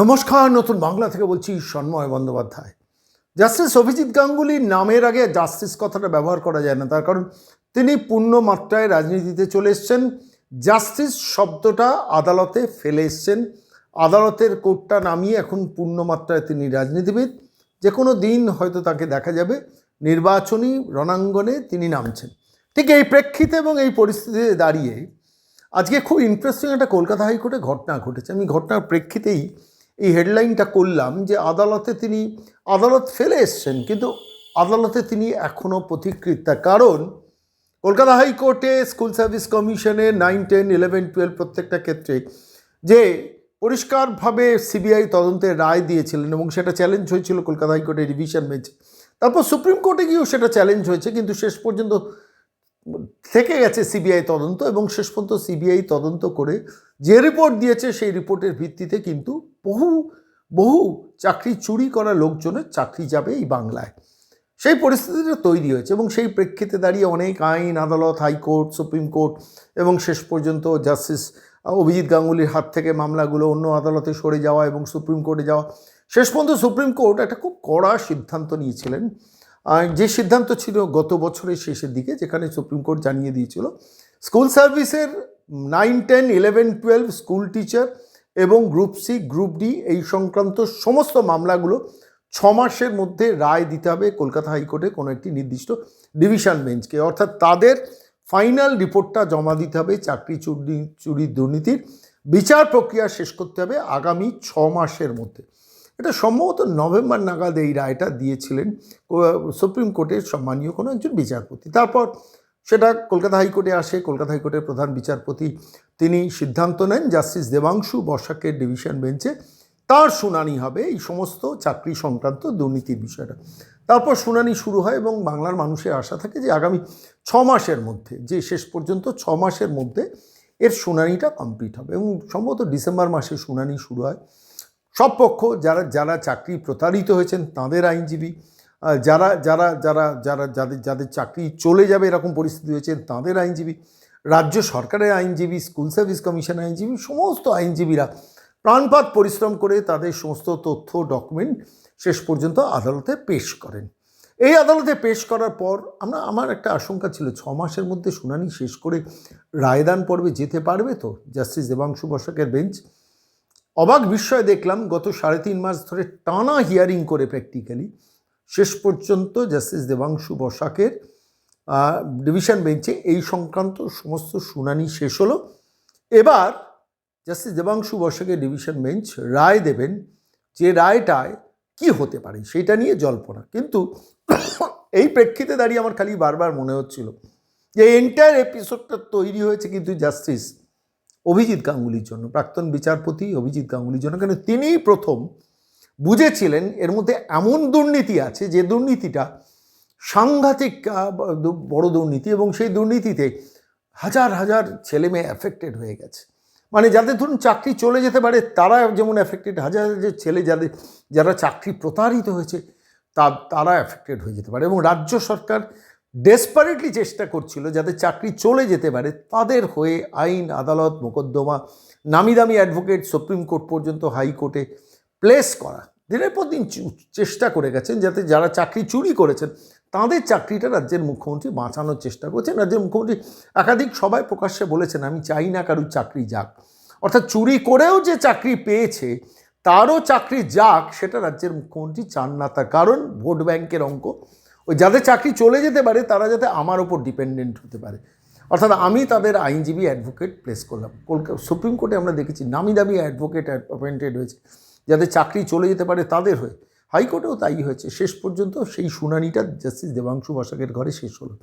নমস্কার, নতুন বাংলা থেকে বলছি সন্ময় বন্দ্যোপাধ্যায়। জাস্টিস অভিজিৎ গাঙ্গুলির নামের আগে জাস্টিস কথাটা ব্যবহার করা যায় না, তার কারণ তিনি পূর্ণ মাত্রায় রাজনীতিতে চলে এসছেন। জাস্টিস শব্দটা আদালতে ফেলে এসছেন। আদালতের কোর্টটা নামিয়ে এখন পূর্ণ মাত্রায় তিনি রাজনীতিবিদ। যে কোনো দিন হয়তো তাকে দেখা যাবে। নির্বাচনী রণাঙ্গনে তিনি নামছেন। ঠিক এই প্রেক্ষিতে এবং এই পরিস্থিতিতে দাঁড়িয়ে আজকে খুব ইন্টারেস্টিং একটা কলকাতা হাইকোর্টে ঘটনা ঘটেছে। আমি ঘটনার প্রেক্ষিতেই এই হেডলাইনটা করলাম যে আদালতে তিনি, আদালত ফেলে এসছেন, কিন্তু আদালতে তিনি এখনও তার কারণ, কলকাতা হাইকোর্টে স্কুল সার্ভিস কমিশনে নাইন, টেন, ইলেভেন, টুয়েলভ প্রত্যেকটা ক্ষেত্রে যে পরিষ্কারভাবে সিবিআই তদন্তের রায় দিয়েছিলেন এবং সেটা চ্যালেঞ্জ হয়েছিল কলকাতা হাইকোর্টের রিভিশন বেঞ্চে। তারপর সুপ্রিম কোর্টে গিয়েও সেটা চ্যালেঞ্জ হয়েছে, কিন্তু শেষ পর্যন্ত থেকে গেছে সিবিআই তদন্ত এবং শেষ পর্যন্ত সিবিআই তদন্ত করে যে রিপোর্ট দিয়েছে সেই রিপোর্টের ভিত্তিতে কিন্তু বহু বহু চাকরি চুরি করা লোকজনের চাকরি যাবে এই বাংলায়। সেই পরিস্থিতিটা তৈরি হয়েছে এবং সেই প্রেক্ষিতে দাঁড়িয়ে অনেক আইন, আদালত, হাইকোর্ট, সুপ্রিম কোর্ট এবং শেষ পর্যন্ত জাস্টিস অভিজিৎ গাঙ্গুলির হাত থেকে মামলাগুলো অন্য আদালতে সরে যাওয়া এবং সুপ্রিম কোর্টে যাওয়া। শেষ পর্যন্ত সুপ্রিম কোর্ট একটা খুব কড়া সিদ্ধান্ত নিয়েছিলেন। যে সিদ্ধান্ত ছিল গত বছরের শেষের দিকে যেখানে সুপ্রিম কোর্ট জানিয়ে দিয়েছিল, স্কুল সার্ভিসের nine, ten, eleven, twelve school teacher এবং গ্রুপ সি, গ্রুপ ডি এই সংক্রান্ত সমস্ত মামলাগুলো ছ মাসের মধ্যে রায় দিতে হবে কলকাতা হাইকোর্টে কোনো একটি নির্দিষ্ট ডিভিশন বেঞ্চকে। অর্থাৎ তাদের ফাইনাল রিপোর্টটা জমা দিতে হবে, চাকরি চুরি চুরির দুর্নীতির বিচার প্রক্রিয়া শেষ করতে হবে আগামী ছ মাসের মধ্যে। এটা সম্ভবত নভেম্বর নাগাদ এই রায়টা দিয়েছিলেন সুপ্রিম কোর্টের সম্মানীয় কোনো একজন বিচারপতি। তারপর সেটা কলকাতা হাইকোর্টে আসে, কলকাতা হাইকোর্টের প্রধান বিচারপতি তিনি সিদ্ধান্ত নেন, জাস্টিস দেবাংশু বসাকের ডিভিশন বেঞ্চে তার শুনানি হবে এই সমস্ত চাকরি সংক্রান্ত দুর্নীতির বিষয়টা। তারপর শুনানি শুরু হয় এবং বাংলার মানুষের আশা থাকে যে আগামী ছ মাসের মধ্যে, যে শেষ পর্যন্ত ছ মাসের মধ্যে এর শুনানিটা কমপ্লিট হবে এবং সম্ভবত ডিসেম্বর মাসে শুনানি শুরু হয়। সব পক্ষ যারা যারা চাকরি প্রতারিত হয়েছেন তাদের আইনজীবী যারা যারা যারা যারা, যাদের যাদের চাকরি চলে যাবে এরকম পরিস্থিতি হয়েছে, তাদের আইনজীবী, রাজ্য সরকারের আইনজীবী, স্কুল সার্ভিস কমিশন আইনজীবী, সমস্ত আইনজীবীরা প্রাণপাত পরিশ্রম করে তাদের সমস্ত তথ্য ডকুমেন্ট শেষ পর্যন্ত আদালতে পেশ করেন। এই আদালতে পেশ করার পর আমরা, আমার একটা আশঙ্কা ছিল, ছ মাসের মধ্যে শুনানি শেষ করে রায়দান পর্বে যেতে পারবে তো? জাস্টিস দেবাংশু বসাকের বেঞ্চ। অবাক বিস্ময় দেখলাম, গত সাড়ে তিন মাস ধরে টানা হিয়ারিং করে প্র্যাকটিক্যালি শেষ পর্যন্ত জাস্টিস দেবাংশু বসাকের ডিভিশন বেঞ্চে এই সংক্রান্ত সমস্ত শুনানি শেষ হলো। এবার জাস্টিস দেবাংশু বসাকের ডিভিশন বেঞ্চ রায় দেবেন যে রায়টায় কি হতে পারে, সেটা নিয়ে জল্পনা। কিন্তু এই প্রেক্ষিতে দাঁড়িয়ে আমার খালি বারবার মনে হচ্ছিল যে এন্টায়ার এপিসোডটা তৈরি হয়েছে কিন্তু জাস্টিস অভিজিৎ গাঙ্গুলির জন্য, প্রাক্তন বিচারপতি অভিজিৎ গাঙ্গুলির জন্য। কেন তিনিই প্রথম বুঝেছিলেন, এর মধ্যে এমন দুর্নীতি আছে যে দুর্নীতিটা সাংঘাতিক বড় দুর্নীতি এবং সেই দুর্নীতিতে হাজার হাজার ছেলে মেয়ে অ্যাফেক্টেড হয়ে গেছে। মানে যাদের ধরুন চাকরি চলে যেতে পারে, তারা যেমন অ্যাফেক্টেড হাজার হাজার ছেলে যাদের, যারা চাকরি প্রতারিত হয়েছে, তা, তারা অ্যাফেক্টেড হয়ে যেতে পারে এবং রাজ্য সরকার ডেসপারেটলি চেষ্টা করছিল যাদের চাকরি চলে যেতে পারে, তাদের হয়ে আইন, আদালত, মোকদ্দমা, নামি দামি অ্যাডভোকেট সুপ্রিম কোর্ট পর্যন্ত হাইকোর্টে প্লেস করা। দিনের পর দিন চেষ্টা করে গেছেন যাতে যারা চাকরি চুরি করেছেন, তাদের চাকরিটা রাজ্যের মুখ্যমন্ত্রী বাঁচানোর চেষ্টা করছেন। রাজ্যের মুখ্যমন্ত্রী একাধিক সবাই প্রকাশ্যে বলেছেন, আমি চাই না কারুর চাকরি যাক। অর্থাৎ চুরি করেও যে চাকরি পেয়েছে, তারও চাকরি যাক, সেটা রাজ্যের মুখ্যমন্ত্রী চান না। তার কারণ ভোট ব্যাংকের অঙ্ক। ওই যাদের চাকরি চলে যেতে পারে, তারা যাতে আমার ওপর ডিপেন্ডেন্ট হতে পারে। অর্থাৎ আমি তাদের আইনজীবী অ্যাডভোকেট প্লেস করলাম। কলকাতা সুপ্রিম কোর্টে আমরা দেখেছি, নামি দামি অ্যাডভোকেট অ্যাপয়েন্টেড হয়েছে। যাদের চাকরি চলে যেতে পারে তাদের হয়ে। হাইকোর্টেও তাই হয়েছে। শেষ পর্যন্ত সেই শুনানিটা জাস্টিস দেবাংশু বসাকের ঘরে শেষ হলো।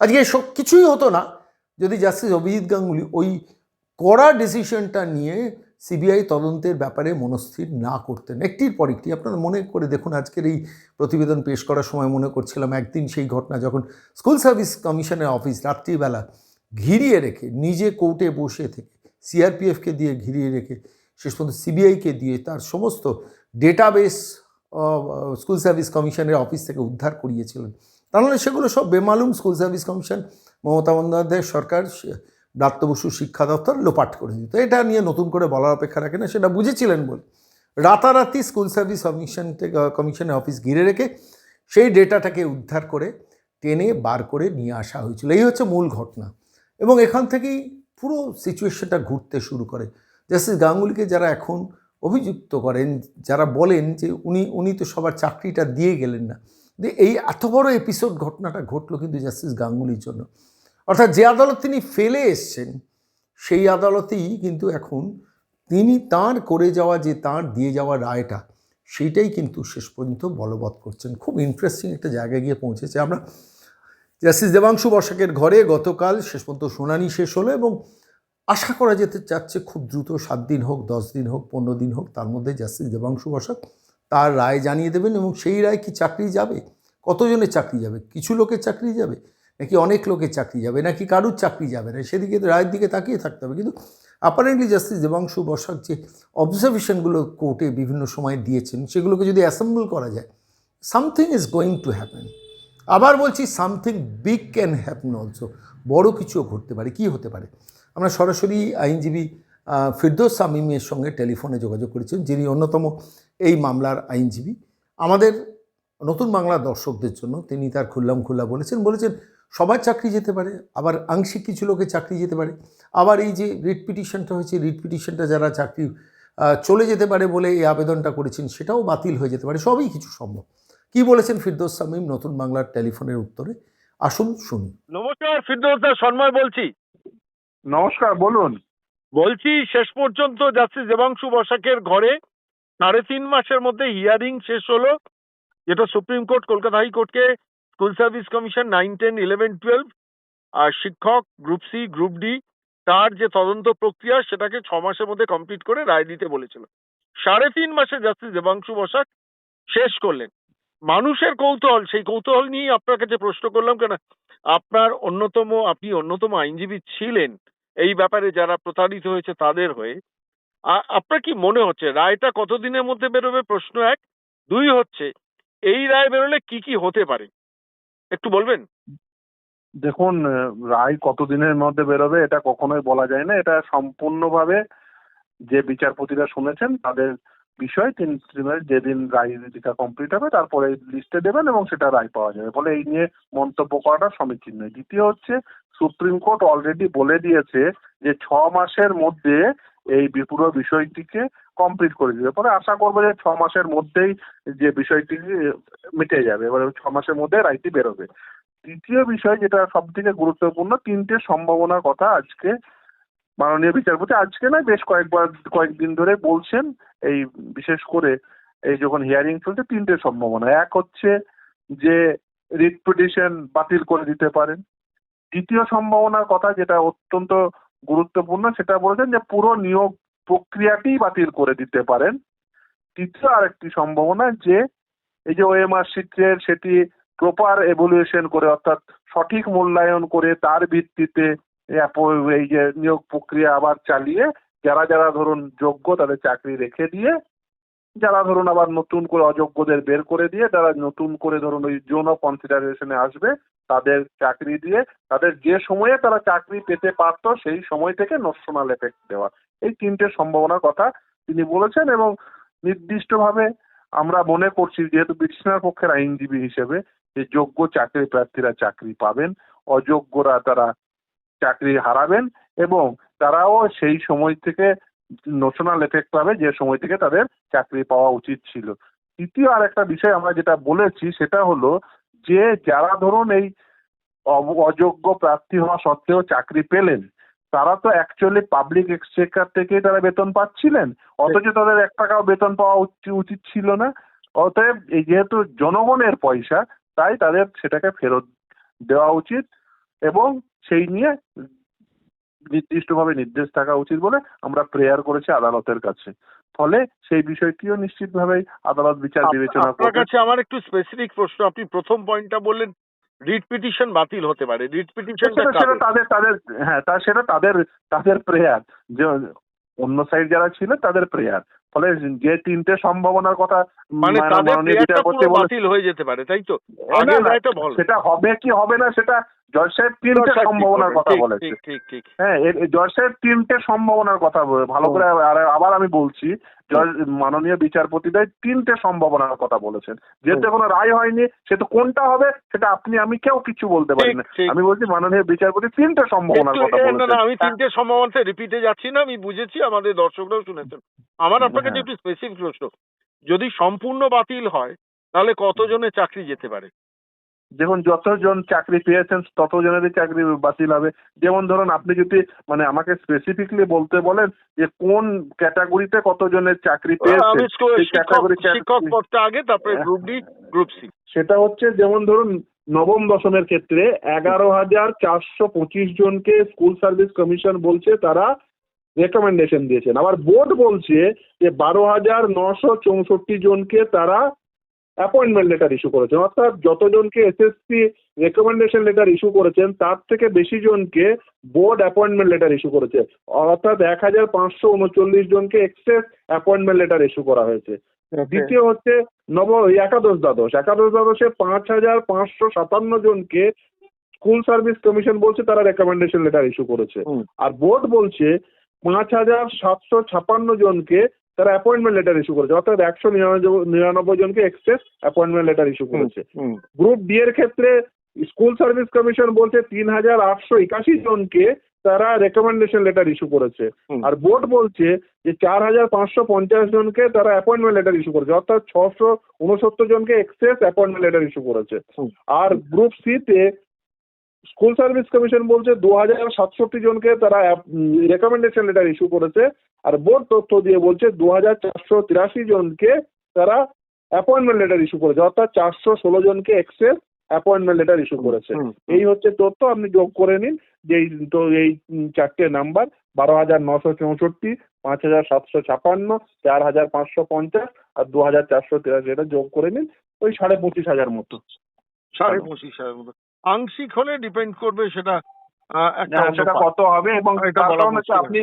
আজকে সব কিছুই হতো না যদি জাস্টিস অভিজিৎ গাঙ্গুলি ওই কড়া ডিসিশনটা নিয়ে সিবিআই তদন্তের ব্যাপারে মনস্থির না করতেন। একটির পর একটি। আপনারা মনে করে দেখুন, আজকের এই প্রতিবেদন পেশ করার সময় মনে করছিলাম, একদিন সেই ঘটনা যখন স্কুল সার্ভিস কমিশনের অফিস রাত্রিবেলা ঘিরিয়ে রেখে, নিজে কোর্টে বসে থেকে সিআরপিএফকে দিয়ে ঘিরিয়ে রেখে শেষ পর্যন্ত সিবিআইকে দিয়ে তার সমস্ত ডেটাবেস স্কুল সার্ভিস কমিশনের অফিস থেকে উদ্ধার করিয়েছিলেন। তাহলে সেগুলো সব বেমালুম school service commission Mamata Bandyopadhyay সরকার ব্রাত্য বসু শিক্ষা দপ্তর লোপাট করে দিত। এটা নিয়ে নতুন করে বলার অপেক্ষা রাখে না, সেটা বুঝেছিলেন বলে। রাতারাতি স্কুল সার্ভিস কমিশন থেকে কমিশনের অফিস ঘিরে রেখে সেই ডেটাটাকে উদ্ধার করে টেনে বার করে নিয়ে আসা হয়েছিল। এই হচ্ছে মূল ঘটনা। এবং এখান থেকেই পুরো সিচুয়েশনটা ঘুরতে শুরু করে। জাস্টিস গাঙ্গুলিকে যারা এখন অভিযুক্ত করেন, যারা বলেন যে উনি উনি তো সবার চাকরিটা দিয়ে গেলেন না এই এত বড় এপিসোড ঘটনাটা ঘটলো কিন্তু জাস্টিস গাঙ্গুলির জন্য। অর্থাৎ যে আদালত তিনি ফেলে এসছেন, সেই আদালতেই কিন্তু এখন তিনি তার করে যাওয়া যে তার দিয়ে যাওয়া রায়টা, সেইটাই কিন্তু শেষ পর্যন্ত বলবৎ করছেন। খুব ইন্টারেস্টিং একটা জায়গায় গিয়ে পৌঁছেছে। আমরা জাস্টিস দেবাংশু বসাকের ঘরে গতকাল শেষ পর্যন্ত শুনানি শেষ হলো এবং আশা করা যেতে চাচ্ছে খুব দ্রুত সাত দিন হোক, দশ দিন হোক, পনেরো দিন হোক, তার মধ্যে জাস্টিস দেবাংশু বসাক তার রায় জানিয়ে দেবেন এবং সেই রায় কি চাকরি যাবে? কতজনের চাকরি যাবে? কিছু লোকের চাকরি যাবে? নাকি অনেক লোকের চাকরি যাবে? নাকি কারুর চাকরি যাবে না? সেদিকে রায়ের দিকে তাকিয়ে থাকতে হবে। কিন্তু অ্যাপারেন্টলি জাস্টিস দেবাংশু বসাক যে অবজারভেশনগুলো কোর্টে বিভিন্ন সময় দিয়েছেন, সেগুলোকে যদি অ্যাসেম্বল করা যায় something is going to happen আবার বলছি something big can happen also বড় কিছুও ঘটতে পারে। কি হতে পারে? আমরা সরাসরি আইনজীবী ফিরদৌস সামিমের সঙ্গে টেলিফোনে যোগাযোগ করেছেন যিনি অন্যতম এই মামলার আইনজীবী। আমাদের নতুন বাংলা দর্শকদের জন্য তিনি তার খুল্লাম খুল্লা বলেছেন বলেছেন সবার চাকরি যেতে পারে, আবার আংশিক কিছু লোকের চাকরি যেতে পারে। আবার এই যে রিট পিটিশনটা হয়েছে, রিট পিটিশনটা যারা চাকরি চলে যেতে পারে বলে এই আবেদনটা করেছেন, সেটাও বাতিল হয়ে যেতে পারে, সবই কিছু সম্ভব। কি বলেছেন ফিরদৌস সামিম নতুন বাংলার টেলিফোনের উত্তরে? আসুন শুনি। নমস্কার, ফিরদৌস সন্ময় বলছি। নমস্কার, বলুন। বলছি, শেষ পর্যন্ত জাস্টিস দেবাংশু বসাকের ঘরে। সাড়ে তিন মাসের মধ্যে হিয়ারিং শেষ হলো। যেটা supreme court Kolkata হাইকোর্টকে school service commission nine ten eleven twelve আর শিক্ষক গ্রুপ সি গ্রুপ ডি তার যে তদন্ত প্রক্রিয়া, সেটাকে ছ মাসের মধ্যে কমপ্লিট করে রায় দিতে বলেছিল। সাড়ে তিন মাসে জাস্টিস দেবাংশু বসাক, শেষ করলেন। মানুষের কৌতূহল, সেই কৌতূহল নিয়েই আপনার কাছে প্রশ্ন করলাম, কেন আপনার অন্যতম, আপনি অন্যতম আইনজীবী ছিলেন। এই ব্যাপারে যারা প্রতারিত হয়েছে তাদের হয়ে। আপনার কি মনে হচ্ছে, রায়টা কতদিনের মধ্যে বেরোবে? প্রশ্ন এক। দুই হচ্ছে, এই রায় বেরোলে কি কি হতে পারে? একটু বলবেন? দেখুন রায় কতদিনের মধ্যে বেরোবে এটা কখনোই বলা যায় না। এটা সম্পূর্ণভাবে যে বিচারপতিরা শুনেছেন তাদের বিষয়, তিনি যেদিন রায় দিকা কমপ্লিট হবে, তারপরে লিস্টে দেবেন এবং সেটা রায় পাওয়া যাবে। ফলে এই নিয়ে মন্তব্য করাটা সমীচীন নয়। দ্বিতীয় হচ্ছে, সুপ্রিম কোর্ট অলরেডি বলে দিয়েছে যে ছ মাসের মধ্যে এই পুরো বিষয়টিকে কমপ্লিট করে দিবে। পরে আশা করব যে ছ মাসের মধ্যেই যে বিষয়টি মিটে যাবে। এবারে ছ মাসের মধ্যে রায়টি বেরোবে। তৃতীয় বিষয় যেটা সব থেকে গুরুত্বপূর্ণ, তিনটে সম্ভাবনার কথা আজকে মাননীয় বিচারপতি, আজকে নয়, বেশ কয়েকবার, কয়েকদিন ধরে বলছেন, এই বিশেষ করে এই যখন হিয়ারিং চলছে, তিনটে সম্ভাবনা। এক হচ্ছে যে রিট পিটিশন বাতিল করে দিতে পারেন। দ্বিতীয় সম্ভাবনার কথা যেটা অত্যন্ত গুরুত্বপূর্ণ, সেটা বলেছেন যে পুরো নিয়োগ প্রক্রিয়াটি বাতিল করে দিতে পারেন। তৃতীয় আরেকটি সম্ভাবনা যে এই যে ওএমআর শিটের সেটি প্রপার এভলিউশন করে, অর্থাৎ সঠিক মূল্যায়ন করে তার ভিত্তিতে এই যে নিয়োগ প্রক্রিয়া আবার চালিয়ে যারা যারা ধরুন যোগ্য তাদের চাকরি রেখে দিয়ে, যারা ধরুন আবার নতুন করে অযোগ্যদের বের করে দিয়ে তারা নতুন করে ধরুন ওই জোন অফ কনসিডারেশনে আসবে, তাদের চাকরি দিয়ে, তাদের যে সময়ে তারা চাকরি পেতে পারতো সেই সময় থেকে নোশনাল এফেক্ট দেওয়া। এই তিনটে সম্ভাবনার কথা তিনি বলেছেন এবং নির্দিষ্টভাবে আমরা মনে করছি যেহেতু ব্রিটিশনার পক্ষের আইনজীবী হিসেবে, যে যোগ্য চাকরি প্রার্থীরা চাকরি পাবেন, অযোগ্যরা তারা চাকরি হারাবেন এবং তারাও সেই সময় থেকে নোশনাল এফেক্ট পাবে যে সময় থেকে তাদের চাকরি পাওয়া উচিত ছিল। তৃতীয় আর একটা বিষয় আমরা যেটা বলেছি সেটা হলো যে যারা ধরুন এই অযোগ্য প্রার্থী হওয়া সত্ত্বেও চাকরি পেলেন, তারা তো অ্যাকচুয়ালি পাবলিক এক্সচেকার থেকেই তারা বেতন পাচ্ছিলেন, অথচ তাদের এক টাকাও বেতন পাওয়া উচি- উচিত ছিল না। অতএব এই যেহেতু জনগণের পয়সা, তাই তাদের সেটাকে ফেরত দেওয়া উচিত এবং সেই নিয়ে নির্দিষ্টভাবে নির্দেশ থাকা উচিত বলে আমরা প্রেয়ার করেছি আদালতের কাছে। ফলে সেই বিষয়টিও নিশ্চিতভাবেই আদালত বিচার বিবেচনা আপনার কাছে আমার একটু স্পেসিফিক প্রশ্ন আপনি প্রথম পয়েন্টটা বললেন রিট পিটিশন বাতিল হতে পারে। রিট পিটিশনটা সেটা তাদের তাদের হ্যাঁ তা সেটা তাদের তাদের প্রেয়ার। যে অন্য সাইড যারা ছিল তাদের প্রেয়ার। ফলে যে তিনটে সম্ভাবনার কথা মানে তাদের প্রেয়ারটা পুরো বাতিল হয়ে যেতে পারে তাই তো? সেটা হবে কি হবে না সেটা জজ সাহেব তিনটে সম্ভাবনার কথা বলেছে। ঠিক ঠিক ঠিক হ্যাঁ জজ সাহেব তিনটে সম্ভাবনার কথা ভালো করে আবার আমি বলছি জজ মাননীয় বিচারপতিদের তিনটে সম্ভাবনার কথা বলেছেন। যেহেতু এখনও রায় হয়নি সে তো কোনটা হবে সেটা আপনি আমি কেউ কিছু বলতে পারি না। আমি বলছি মাননীয় বিচারপতি তিনটে সম্ভাবনার কথা বলেছেন। আমি তিনটে সম্ভাবনা রিপিটে যাচ্ছি না আমি বুঝেছি আমাদের দর্শকরাও শুনেছেন। আমার আপনার কাছে হ্যাঁ। একটু স্পেসিফিক প্রশ্ন যদি সম্পূর্ণ বাতিল হয় তাহলে কতজনের চাকরি যেতে পারে? দেখুন যতজন চাকরি পেয়েছেন ততজনেরই চাকরি বাতিল হবে। যেমন ধরুন আপনি যদি মানে আমাকে স্পেসিফিকলি বলতে বলেন যে কোন ক্যাটাগরিতে কতজনের চাকরি শিক্ষক পদটা আগে তারপরে গ্রুপ ডি গ্রুপ সি সেটা হচ্ছে যেমন ধরুন নবম দশমের ক্ষেত্রে এগারো হাজার চারশো পঁচিশ জনকে স্কুল সার্ভিস কমিশন বলছে তারা রেকমেন্ডেশন দিয়েছেন। আবার বোর্ড বলছে যে বারো হাজার নশো চৌষট্টি জনকে তারা অ্যাপয়েন্টমেন্ট লেটার ইস্যু করেছেন। অর্থাৎ যতজনকে এসএসসি রেকমেন্ডেশন লেটার ইস্যু করেছেন তার থেকে বেশি জনকে বোর্ড অ্যাপয়েন্টমেন্ট লেটার ইস্যু করেছে। অর্থাৎ এক হাজার পাঁচশো উনচল্লিশ জনকে এক্সেস অ্যাপয়েন্টমেন্ট লেটার ইস্যু করা হয়েছে। দ্বিতীয় হচ্ছে নব একাদশ দ্বাদশ। একাদশ দ্বাদশে পাঁচ হাজার পাঁচশো সাতান্ন জনকে স্কুল সার্ভিস কমিশন বলছে তারা রেকমেন্ডেশন লেটার ইস্যু করেছে। আর বোর্ড বলছে পাঁচ হাজার সাতশো ছাপান্ন জনকে তারা অ্যাপয়েন্টমেন্ট লেটার ইস্যু করেছে। অর্থাৎ একশো নিরানব্বই জনকে এক্সেস অ্যাপয়েন্টমেন্ট লেটার ইস্যু করেছে। গ্রুপ ডি এর ক্ষেত্রে স্কুল সার্ভিস কমিশন বলছে তিন হাজার আটশো একাশি জনকে তারা রেকমেন্ডেশন লেটার ইস্যু করেছে। আর বোর্ড বলছে যে চার হাজার পাঁচশো পঞ্চাশ জনকে তারা অ্যাপয়েন্টমেন্ট লেটার ইস্যু করেছে। অর্থাৎ ছশো উনসত্তর জনকে এক্সেস অ্যাপয়েন্টমেন্ট লেটার ইস্যু করেছে। আর গ্রুপ সি তে স্কুল সার্ভিস কমিশন বলছে দু হাজার সাতষট্টি জনকে তারা রেকমেন্ডেশন লেটার ইস্যু করেছে। আর বোর্ড তথ্য দিয়ে বলছে দু হাজার চারশো তিরাশি জনকে তারা অ্যাপয়েন্টমেন্ট লেটার ইস্যু করেছে অর্থাৎ চারশো ষোলো জনকে এক্সেস অ্যাপয়েন্টমেন্ট লেটার ইস্যু করেছে। এই হচ্ছে তথ্য আপনি যোগ করে নিন যে তো এই চারটে নাম্বার বারো হাজার নশো চৌষট্টি পাঁচ হাজার সাতশো ছাপান্ন চার হাজার পাঁচশো পঞ্চাশ আর দু হাজার চারশো তিরাশি এটা যোগ করে নিন ওই সাড়ে পঁচিশ হাজার মতো। সাড়ে পঁচিশ হাজার মতো। আংশিক হলে ডিপেন্ড করবে সেটা হ্যাঁ, সেটা কত হবে এবং আপনি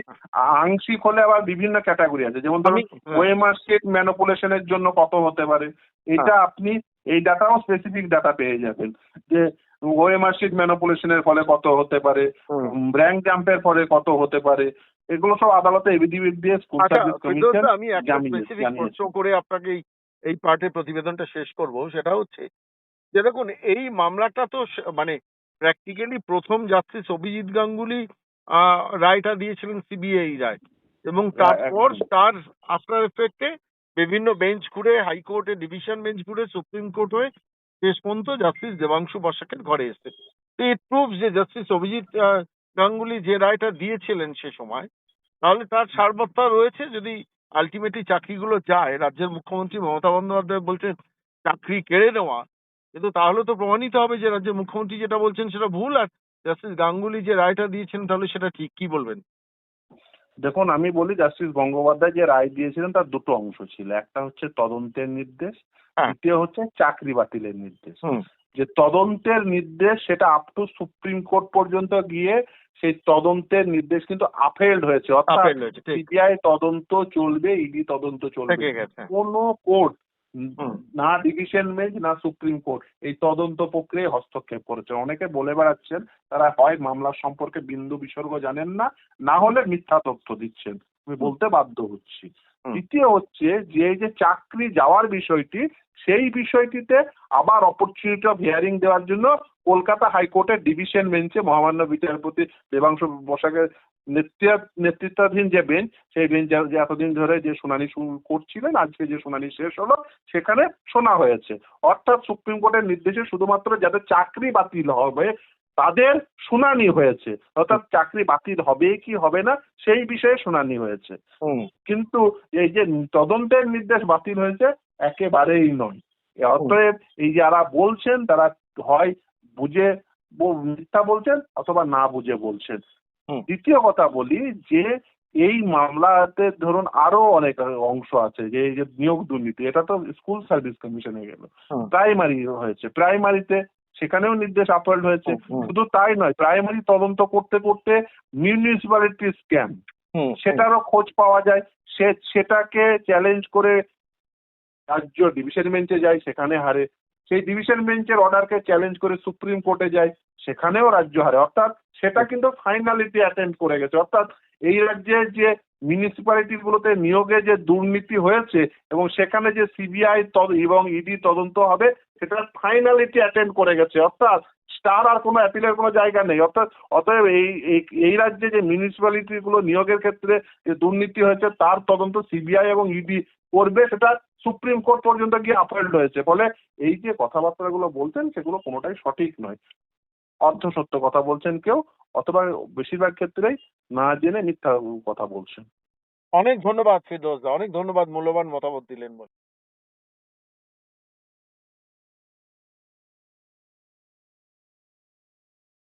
আংশিক হলে আবার বিভিন্ন ক্যাটাগরি আছে। যেমন ধরুন হ্যাঁ, ওয়েমার স্টেট ম্যানুপুলেশনের জন্য কত হতে পারে? এটা আপনি এই ডাটাও স্পেসিফিক ডাটা পেয়ে যাবেন। যে ওয়েমার স্টেট ম্যানুপুলেশনের ফলে কত হতে পারে হুম। র্যাঙ্ক জাম্পের ফলে কত হতে পারে এগুলো সব আদালতে এভিডিভিট দিয়ে স্কুল আচ্ছা সার্ভিস কমিশন আমি একটা স্পেসিফিক প্রশ্ন করে আপনাকে এই পার্টের প্রতিবেদনটা শেষ করব। সেটা হচ্ছে যে দেখুন এই মামলাটা তো মানে প্র্যাকটিক্যালি প্রথম জাস্টিস অভিজিৎ গাঙ্গুলি আহ, রায়টা দিয়েছিলেন সিবিআই রায়। এবং তারপর একদম। তার আফটার এফেক্টে বিভিন্ন বেঞ্চ ঘুরে হাইকোর্টে ডিভিশন বেঞ্চ ঘুরে সুপ্রিম কোর্ট হয়ে শেষ পর্যন্ত জাস্টিস দেবাংশু বসাকের ঘরে এসছে। তো ইট প্রুভস যে জাস্টিস অভিজিৎ গাঙ্গুলি যে রায়টা দিয়েছিলেন সে সময় তাহলে তার সারবত্তা রয়েছে যদি আলটিমেটলি চাকরিগুলো যায়। রাজ্যের মুখ্যমন্ত্রী মমতা বন্দ্যোপাধ্যায় বলছেন চাকরি কেড়ে নেওয়া কিন্তু তাহলে তো প্রমাণিত হবে যে রাজ্যের মুখ্যমন্ত্রী যেটা বলছেন সেটা ভুল আর জাস্টিস গাঙ্গুলি যে রায়টা দিয়েছেন তাহলে সেটা ঠিক। কি বলবেন? দেখুন আমি বলি জাস্টিস গঙ্গোপাধ্যায় যে রায় দিয়েছিলেন তার দুটো অংশ ছিল। একটা হচ্ছে তদন্তের নির্দেশ হ্যাঁ। দ্বিতীয় হচ্ছে চাকরি বাতিলের নির্দেশ। যে তদন্তের নির্দেশ সেটা আপ টু সুপ্রিম কোর্ট পর্যন্ত গিয়ে সেই তদন্তের নির্দেশ কিন্তু আপহেল্ড হয়েছে। অর্থাৎ সিবিআই তদন্ত চলবে ইডি তদন্ত চলবে। কোন কোর্ট। না ডিভিশন বেঞ্চ না সুপ্রিম কোর্ট। এই তদন্ত প্রক্রিয়ায় হস্তক্ষেপ করেছে অনেকে বলে বেড়াচ্ছেন তারা হয় মামলা সম্পর্কে বিন্দু বিসর্গ জানেন না না হলে মিথ্যা তথ্য দিচ্ছেন। আমি বলতে বাধ্য হচ্ছি। দ্বিতীয় হচ্ছে যে যে চাকরি যাওয়ার বিষয়টি সেই বিষয়টিতে আবার অপরচুনিটি অফ হিয়ারিং দেওয়ার জন্য কলকাতা হাইকোর্টের ডিভিশন বেঞ্চে মহামান্য বিচারপতি দেবাংশু বসাকের নেতৃত্ব- নেতৃত্বাধীন যে বেঞ্চ সেই বেঞ্চ এতদিন ধরে যে শুনানি শুরু করছিলেন আজকে যে শুনানি শেষ হলো সেখানে শোনা হয়েছে। অর্থাৎ সুপ্রিম কোর্টের নির্দেশে শুধুমাত্র যাদের চাকরি বাতিল হবে তাদের শুনানি হয়েছে। অর্থাৎ চাকরি বাতিল হবে কি হবে না সেই বিষয়ে শুনানি হয়েছে। কিন্তু এই যে তদন্তের নির্দেশ বাতিল হয়েছে একেবারেই নয়। অতএব এই যারা বলছেন তারা হয় বুঝে মিথ্যা বলছেন অথবা না বুঝে বলছেন। দ্বিতীয় কথা বলি যে এই মামলাতে ধরুন আরও অনেক অংশ আছে যে এই যে নিয়োগ দুর্নীতি এটা তো স্কুল সার্ভিস কমিশনে গেল। প্রাইমারি হয়েছে। প্রাইমারিতে সেখানেও নির্দেশ আপহেল্ড হয়েছে। শুধু তাই নয় প্রাইমারি তদন্ত করতে করতে মিউনিসিপ্যালিটি স্ক্যাম সেটারও খোঁজ পাওয়া যায়। সে সেটাকে চ্যালেঞ্জ করে রাজ্য ডিভিশন বেঞ্চে যায় সেখানে হারে। সেই ডিভিশন বেঞ্চের অর্ডারকে চ্যালেঞ্জ করে সুপ্রিম কোর্টে যায় সেখানেও রাজ্য হারে। অর্থাৎ সেটা কিন্তু ফাইনালিটি অ্যাটেন্ড করে গেছে। অর্থাৎ এই রাজ্যের যে মিউনিসিপ্যালিটি গুলোতে নিয়োগে যে দুর্নীতি হয়েছে এবং সেখানে যে সিবিআই এবং ইডি তদন্ত হবে সেটা ফাইনালিটি অ্যাটেন্ড করে গেছে। অর্থাৎ স্টার আর কোনো অ্যাপিলের কোনো জায়গা নেই। অর্থাৎ অতএব এই, এই- রাজ্যে যে মিউনিসিপ্যালিটি গুলো নিয়োগের ক্ষেত্রে যে দুর্নীতি হয়েছে, তার তদন্ত সিবিআই এবং ইডি করবে, সেটা সুপ্রিম কোর্ট পর্যন্ত গিয়ে আপহেল্ড হয়েছে। ফলে এই যে কথাবার্তাগুলো বলছেন, সেগুলো কোনোটাই সঠিক নয়। অর্ধ সত্য কথা বলছেন কেউ, অথবা বেশিরভাগ ক্ষেত্রেই না জেনে মিথ্যা কথা বলছেন। অনেক ধন্যবাদ ফিরদৌস দা অনেক ধন্যবাদ, মূল্যবান মতামত দিলেন বলে।